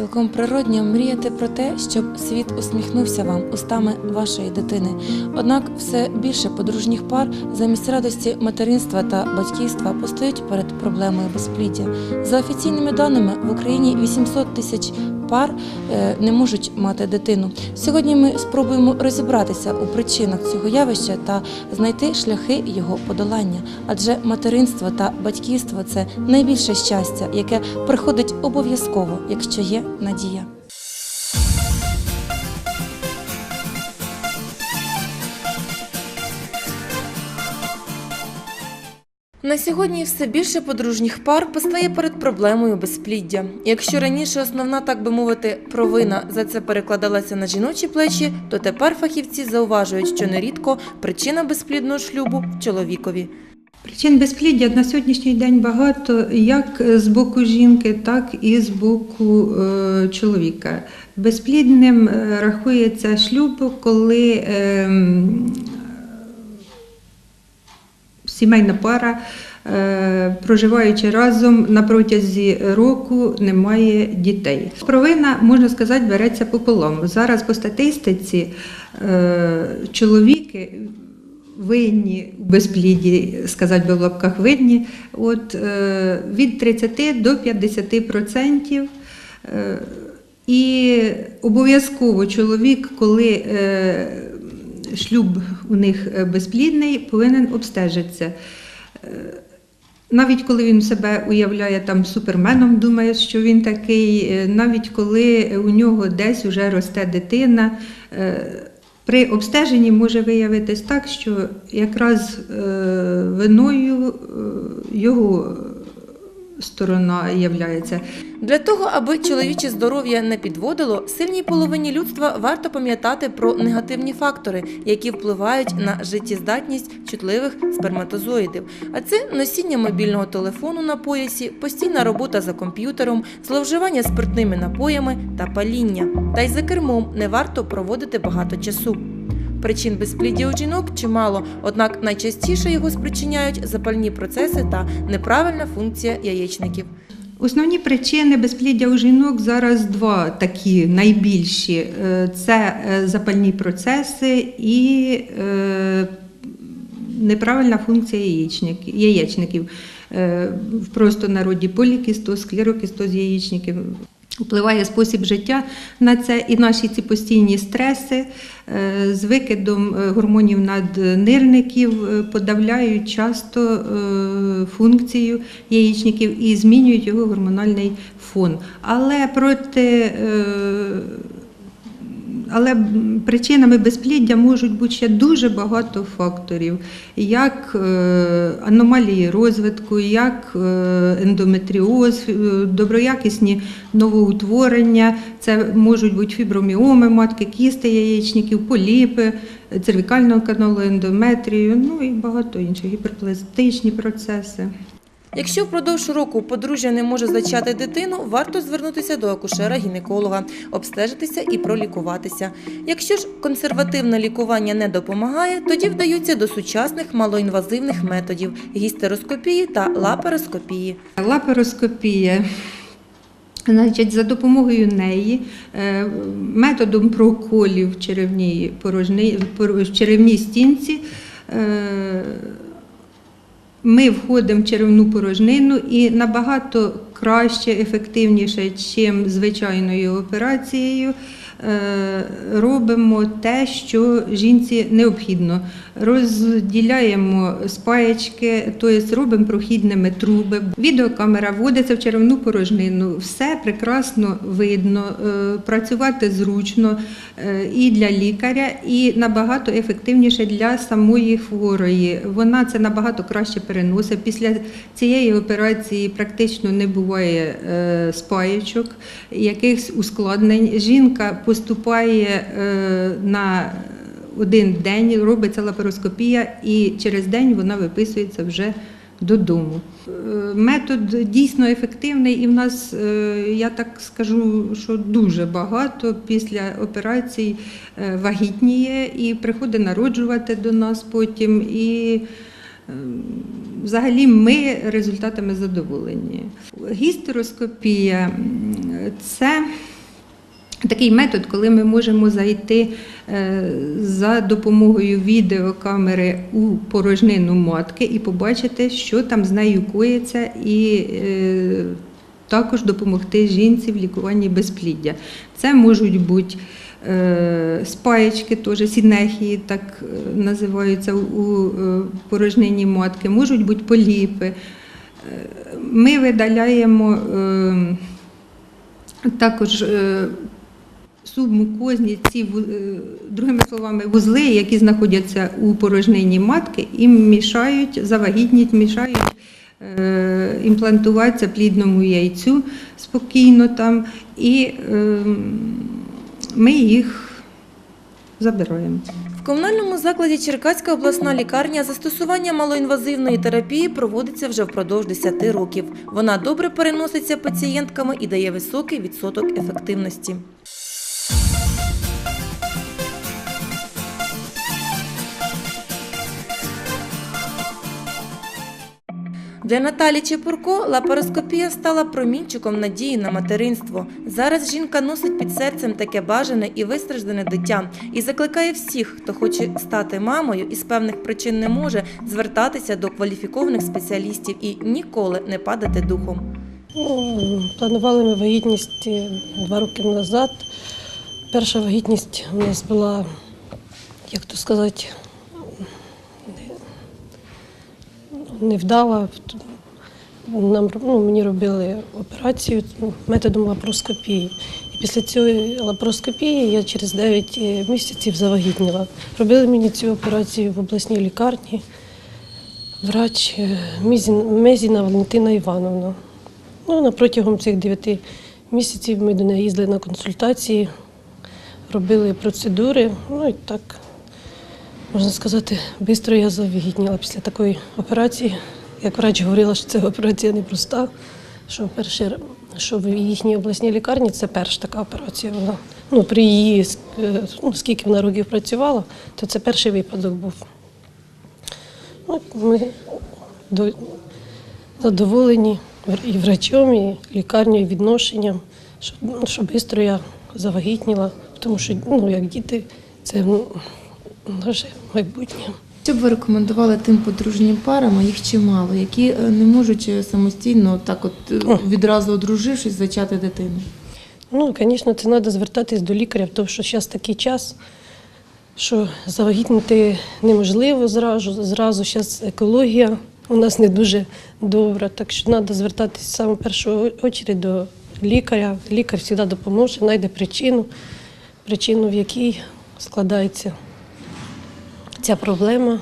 Цілком природньо мріяти про те, щоб світ усміхнувся вам устами вашої дитини. Однак все більше подружніх пар замість радості материнства та батьківства постають перед проблемою безпліддя. За офіційними даними в Україні 800 тисяч пар е, не можуть мати дитину. Сьогодні ми спробуємо розібратися у причинах цього явища та знайти шляхи його подолання. Адже материнство та батьківство це найбільше щастя, яке приходить обов'язково, якщо є надія. На сьогодні все більше подружніх пар постає перед проблемою безпліддя. Якщо раніше основна, так би мовити, провина за це перекладалася на жіночі плечі, то тепер фахівці зауважують, що нерідко причина безплідного шлюбу чоловікові. Причин безпліддя на сьогоднішній день багато як з боку жінки, так і з боку е, чоловіка. Безплідним е, рахується шлюб, коли е, м, сімейна пара, е, проживаючи разом на протязі року, не має дітей. Провина, можна сказати, береться пополам. Зараз по статистиці е, чоловіки винні у безпліді, сказати би в лапках винні, от, е, від 30 до 50 процентів. І обов'язково чоловік, коли шлюб у них е, безплідний, повинен обстежитися. Е, Навіть коли він себе уявляє там суперменом, думає, що він такий, е, навіть коли у нього десь вже росте дитина, при обстеженні може виявитись так, що якраз виною його сторона являється. Для того, аби чоловіче здоров'я не підводило, сильній половині людства варто пам'ятати про негативні фактори, які впливають на життєздатність чутливих сперматозоїдів. А це носіння мобільного телефону на поясі, постійна робота за комп'ютером, зловживання спиртними напоями та паління. Та й за кермом не варто проводити багато часу. Причин безпліддя у жінок чимало, однак найчастіше його спричиняють запальні процеси та неправильна функція яєчників. Основні причини безпліддя у жінок зараз два такі найбільші: Е, це е, запальні процеси і е, неправильна функція яєчник- яєчників. В простонароді полікістоз, склерокістоз яєчників. Впливає спосіб життя на це і наші ці постійні стреси е, з викидом е, гормонів наднирників е, подавляють часто функцію яєчників і змінюють його гормональний фон. Але проти але причинами безпліддя можуть бути ще дуже багато факторів, як е, аномалії розвитку, як е, ендометріоз, е, доброякісні новоутворення, це можуть бути фіброміоми матки, кісти яєчників, поліпи, цервікального каналу, ендометрію, ну і багато інших гіперпластичні процеси. Якщо впродовж року подружжя не може зачати дитину, варто звернутися до акушера-гінеколога, обстежитися і пролікуватися. Якщо ж консервативне лікування не допомагає, тоді вдаються до сучасних малоінвазивних методів гістероскопії та лапароскопії. Лапароскопія. Значить, за допомогою неї, е, методом проколів в черевній, порожні, пор- в черевній стінці, е, ми входимо в черевну порожнину і набагато краще, ефективніше, ніж звичайною операцією, робимо те, що жінці необхідно. Розділяємо спаєчки, тобто робимо прохідними труби. Відеокамера вводиться в черевну порожнину. Все прекрасно видно, е, працювати зручно е, і для лікаря, і набагато ефективніше для самої хворої. Вона це набагато краще переносить. Після цієї операції практично не буває е, спаєчок, якихось ускладнень. Жінка поступає е, на один день, робиться лапароскопія, і через день вона виписується вже додому. Е, Метод дійсно ефективний, і в нас, е, я так скажу, що дуже багато після операцій вагітніє і приходить народжувати до нас потім. І взагалі ми результатами задоволені. Гістероскопія це такий метод, коли ми можемо зайти е, за допомогою відеокамери у порожнину матки і побачити, що там з нею коїться, і е, також допомогти жінці в лікуванні безпліддя. Це можуть бути е, спаєчки, теж сінехії, так називаються у порожнині матки, можуть бути поліпи. Ми видаляємо е, також субмукозні ці е, другими словами вузли, які знаходяться у порожнині матки, і мішають завагітність, мішають е, імплантуватися плідному яйцю спокійно там, і е, ми їх забираємо. В комунальному закладі Черкаська обласна лікарня застосування малоінвазивної терапії проводиться вже впродовж 10 років. Вона добре переноситься пацієнтками і дає високий відсоток ефективності. Для Наталі Чепурко лапароскопія стала промінчиком надії на материнство. Зараз жінка носить під серцем таке бажане і вистраждане дитя і закликає всіх, хто хоче стати мамою і з певних причин не може, звертатися до кваліфікованих спеціалістів і ніколи не падати духом. Ну, Планували ми вагітність е, два роки назад. Перша вагітність у нас була, як то сказати, не- невдала. Нам, ну, мені робили операцію методом лапароскопії. І після цієї лапароскопії я через 9 місяців завагітніла. Робили мені цю операцію в обласній лікарні. Врач е, Мезіна Валентина Івановна. Ну, на протягом цих 9 місяців ми до неї їздили на консультації, робили процедури. Ну і так, можна сказати, швидко я завагітніла після такої операції. Як врач говорила, що це операція непроста, що перше, що в їхній обласній лікарні це перша така операція. Вона, ну, при її, ну, скільки вона років працювала, то це перший випадок був. Ну, ми до, задоволені і врачом, і лікарнею, і відношенням, що, ну, швидко я завагітніла, тому що ну, як діти це ну, наше майбутнє. Що б ви рекомендували тим подружнім парам, а їх чимало, які е, не можуть е, самостійно так от е, відразу одружившись, зачати дитину? Ну, звісно, це треба звертатись до лікаря, тому що зараз такий час, що завагітнити неможливо зразу. Зразу зараз екологія у нас не дуже добра, так що треба звертатись саме в першу чергу до лікаря. Лікар завжди допоможе, знайде причину, причину, в якій складається ця проблема.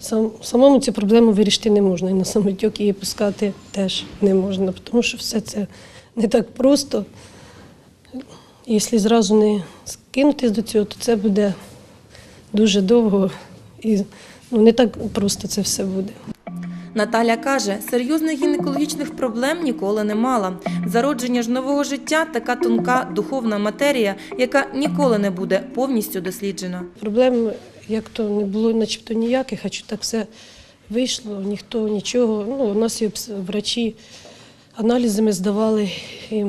Сам, самому цю проблему вирішити не можна, і на самотьок її пускати теж не можна, тому що все це не так просто. Якщо зразу не скинутись до цього, то це буде дуже довго і ну, не так просто це все буде. Наталя каже, серйозних гінекологічних проблем ніколи не мала. Зародження ж нового життя така тонка духовна матерія, яка ніколи не буде повністю досліджена. Проблем як то не було начебто ніяких, а що так все вийшло, ніхто нічого. Ну, у нас є врачі, аналізи здавали. І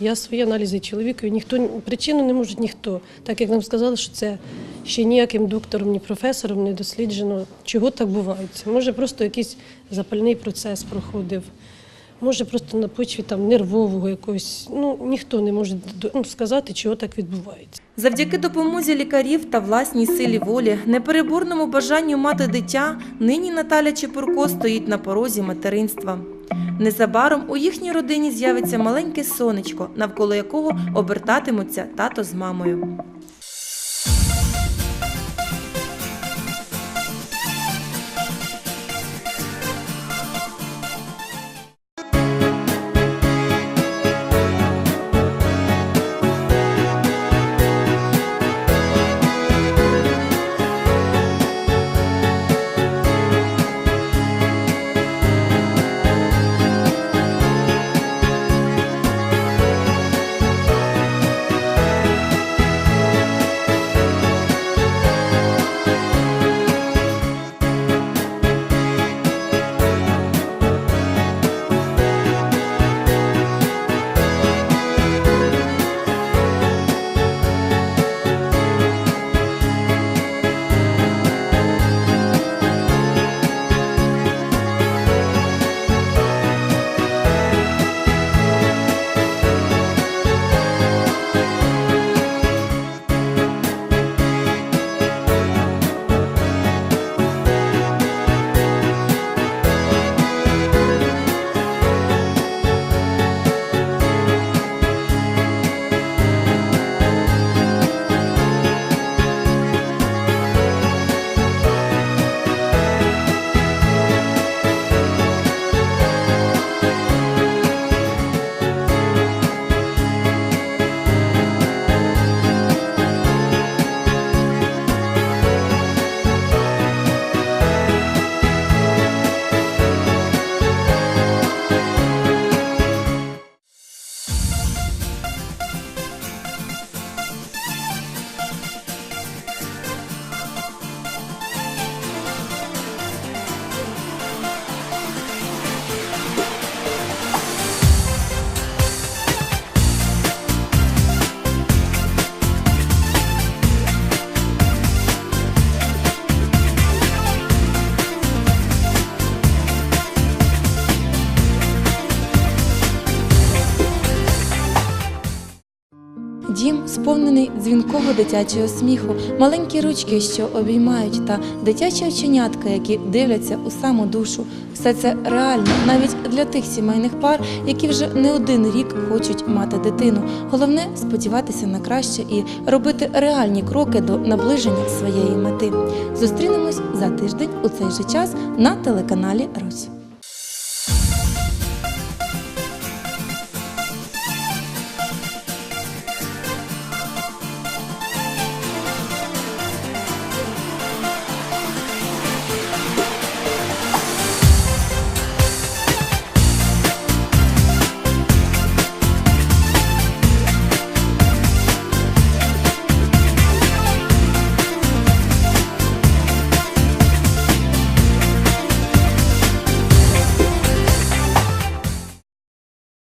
я свої аналізи чоловікові, ніхто причину не може ніхто. Так як нам сказали, що це ще ніяким доктором, ні професором не досліджено, чого так бувається. Може, просто якийсь запальний процес проходив. Може, просто на почві там нервового якогось. Ну ніхто не може ну, сказати, чого так відбувається. Завдяки допомозі лікарів та власній силі волі, непереборному бажанню мати дитя, нині Наталя Чепурко стоїть на порозі материнства. Незабаром у їхній родині з'явиться маленьке сонечко, навколо якого обертатимуться тато з мамою. Дитячого сміху, маленькі ручки, що обіймають, та дитячі оченятка, які дивляться у саму душу. Все це реально навіть для тих сімейних пар, які вже не один рік хочуть мати дитину. Головне сподіватися на краще і робити реальні кроки до наближення своєї мети. Зустрінемось за тиждень у цей же час на телеканалі Русь.